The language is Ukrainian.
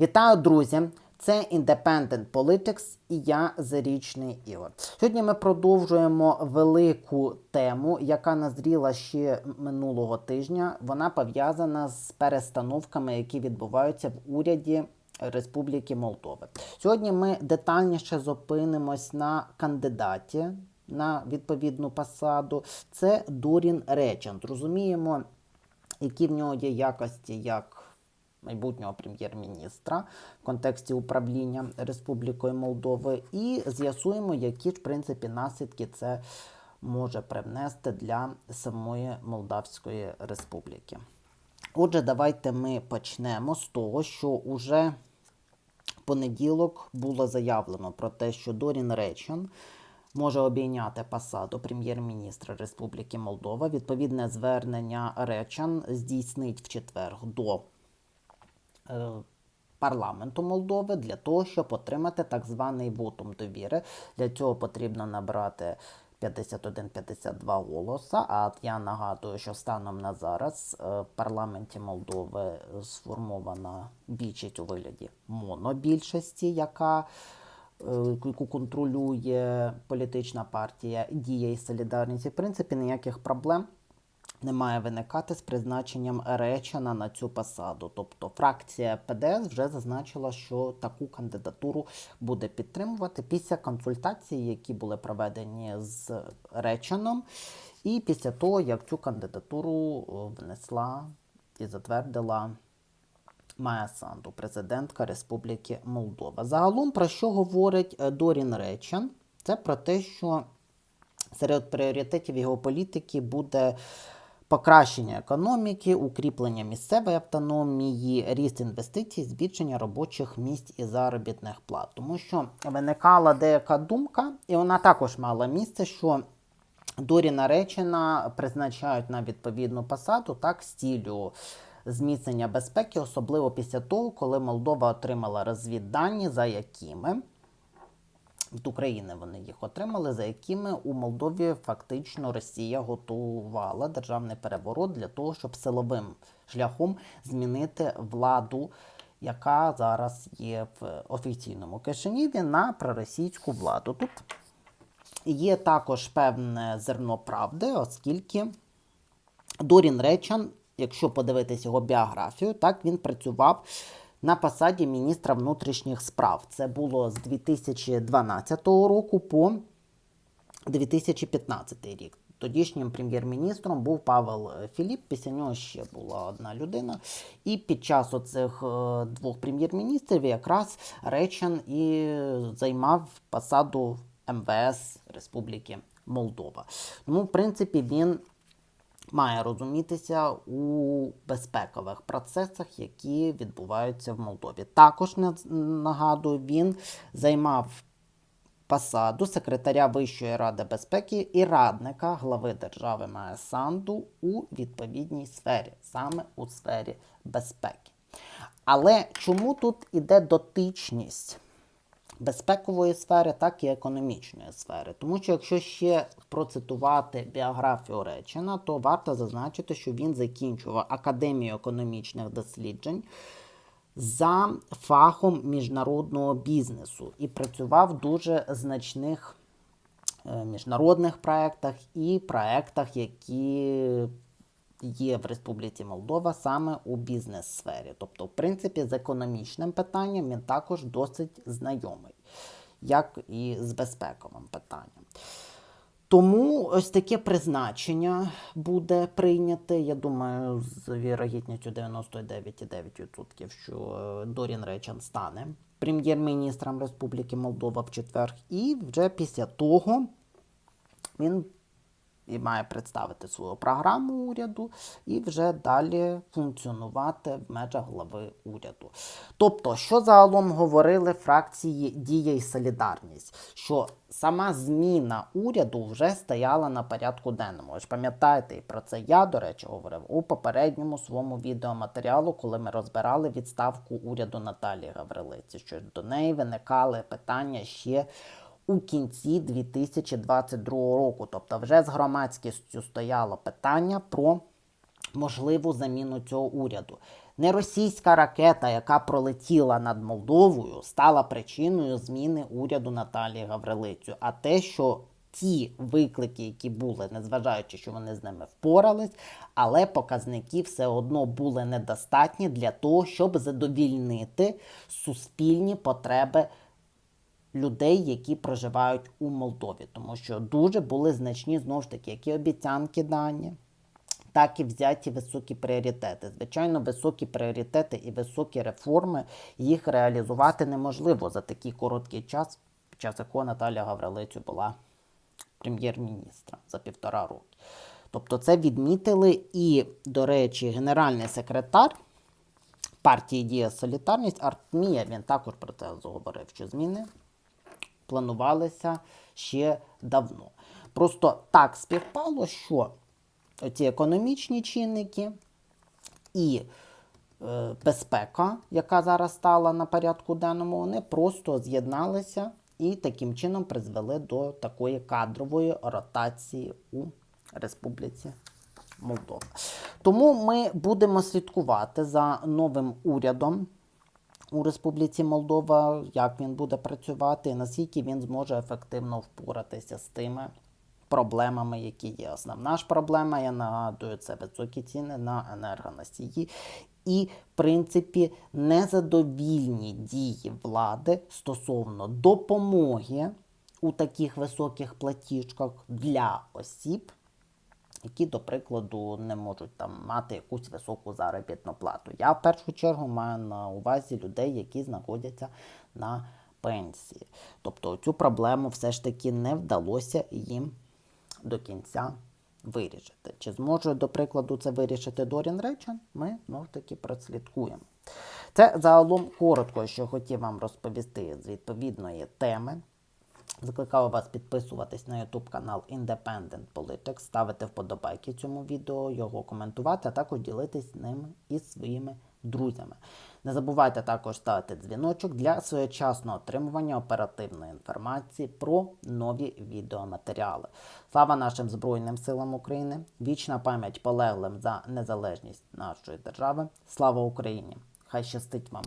Вітаю, друзі! Це Independent Politics і я Зарічний Ігор. Сьогодні ми продовжуємо велику тему, яка назріла ще минулого тижня. Вона пов'язана з перестановками, які відбуваються в уряді Республіки Молдови. Сьогодні ми детальніше зупинимось на кандидаті на відповідну посаду. Це Дорін Речен. Розуміємо, які в нього є якості як майбутнього прем'єр-міністра в контексті управління Республікою Молдови, і з'ясуємо, які ж в принципі наслідки це може привнести для самої Молдавської Республіки. Отже, давайте ми почнемо з того, що уже понеділок було заявлено про те, що Дорін Речен може обійняти посаду прем'єр-міністра Республіки Молдова. Відповідне звернення Речен здійснить в четвер до парламенту Молдови для того, щоб отримати так званий вотум довіри. Для цього потрібно набрати 51-52 голоса. А я нагадую, що станом на зараз е, в парламенті Молдови сформована більшість у вигляді монобільшості, яка е, яку контролює політична партія Дія і Солідарність. І, в принципі, ніяких проблем не має виникати з призначенням Речана на цю посаду. Тобто фракція ПДС вже зазначила, що таку кандидатуру буде підтримувати після консультацій, які були проведені з Речаном, і після того, як цю кандидатуру е, внесла і затвердила. Майя Санду, президентка Республіки Молдова. Загалом про що говорить е, Дорін Речан? Це про те, що серед пріоритетів його політики буде покращення економіки, укріплення місцевої автономії, ріст інвестицій, збільшення робочих місць і заробітних плат. Тому що виникала деяка думка, і вона також мала місце, що Доріна Речина призначають на відповідну посаду так з ціллю зміцнення безпеки, особливо після того, коли Молдова отримала розвіддані, за якими від України вони їх отримали, за якими у Молдові фактично Росія готувала державний переворот для того, щоб силовим шляхом змінити владу, яка зараз є в офіційному Кишиніві, на проросійську владу. Тут є також певне зерно правди, оскільки Дорін Речан, якщо подивитись його біографію, так він працював на посаді міністра внутрішніх справ. Це було з 2012 року по 2015 рік. Тодішнім прем'єр-міністром був Павел Філіп. Після нього ще була одна людина. І під час оцих е, двох прем'єр-міністрів якраз Речен і займав посаду МВС Республіки Молдова. Тому, в принципі, він має розумітися у безпекових процесах, які відбуваються в Молдові. Також нагадую, він займав посаду секретаря Вищої ради безпеки і радника глави держави Має Санду у відповідній сфері, саме у сфері безпеки. Але чому тут іде дотичність? Безпекової сфери, так і економічної сфери. Тому що, якщо ще процитувати біографію Речина, то варто зазначити, що він закінчував Академію економічних досліджень за фахом міжнародного бізнесу і працював в дуже значних е, міжнародних проєктах і проєктах, які є в Республіці Молдова саме у бізнес-сфері. Тобто, в принципі, з економічним питанням він також досить знайомий, як і з безпековим питанням. Тому ось таке призначення буде прийняте, я думаю, з вірогідністю 99,9%, що е, Дорін Речан стане прем'єр-міністром Республіки Молдова в четвер. І вже після того він і має представити свою програму уряду і вже далі функціонувати в межах глави уряду. Тобто, що загалом говорили фракції Дія і Солідарність, що сама зміна уряду вже стояла на порядку денному. Ви ж пам'ятаєте, і про це я, до речі, говорив у попередньому своєму відеоматеріалу, коли ми розбирали відставку уряду Наталії Гаврилиці, що до неї виникали питання ще у кінці 2022 року. Тобто, вже з громадськістю стояло питання про можливу заміну цього уряду. не російська ракета, яка пролетіла над Молдовою, стала причиною зміни уряду Наталії Гаврилицю, а те, що ті виклики, які були, незважаючи, що вони з ними впорались, але показники все одно були недостатні для того, щоб задовільнити суспільні потреби людей, які проживають у Молдові, тому що дуже були значні знову ж таки, які обіцянки дані. Так і взяті високі пріоритети. Звичайно, високі пріоритети і високі реформи їх реалізувати неможливо за такий короткий час, під час якого Наталя Гаврилицю була прем'єр-міністра за півтора роки. Тобто це відмітили і, до речі, генеральний секретар партії Дія Солідарність Артмія, він також про це заговорив, що зміни планувалися ще давно. Просто так співпало, що ці економічні чинники і е, безпека, яка зараз стала на порядку денному, вони просто з'єдналися і таким чином призвели до такої кадрової ротації у Республіці Молдова. Тому ми будемо слідкувати за новим урядом у Республіці Молдова, як він буде працювати, наскільки він зможе ефективно впоратися з тими проблемами, які є. Основна ж проблема, я нагадую, це високі ціни на енергоносії. І, в принципі, незадовільні дії влади стосовно допомоги у таких високих платіжках для осіб, які, до прикладу, не можуть там мати якусь високу заробітну плату. Я в першу чергу маю на увазі людей, які знаходяться на пенсії. Тобто цю проблему все ж таки не вдалося їм до кінця вирішити. Чи зможе, до прикладу, це вирішити Дорін Речен, ми знову таки прослідкуємо. Це загалом коротко, що хотів вам розповісти з відповідної теми. Закликаю вас підписуватись на YouTube канал Independent Politics, ставити вподобайки цьому відео, його коментувати, а також ділитись ним із своїми друзями. Не забувайте також ставити дзвіночок для своєчасного отримування оперативної інформації про нові відеоматеріали. Слава нашим Збройним силам України! Вічна пам'ять полеглим за незалежність нашої держави. Слава Україні! Хай щастить вам!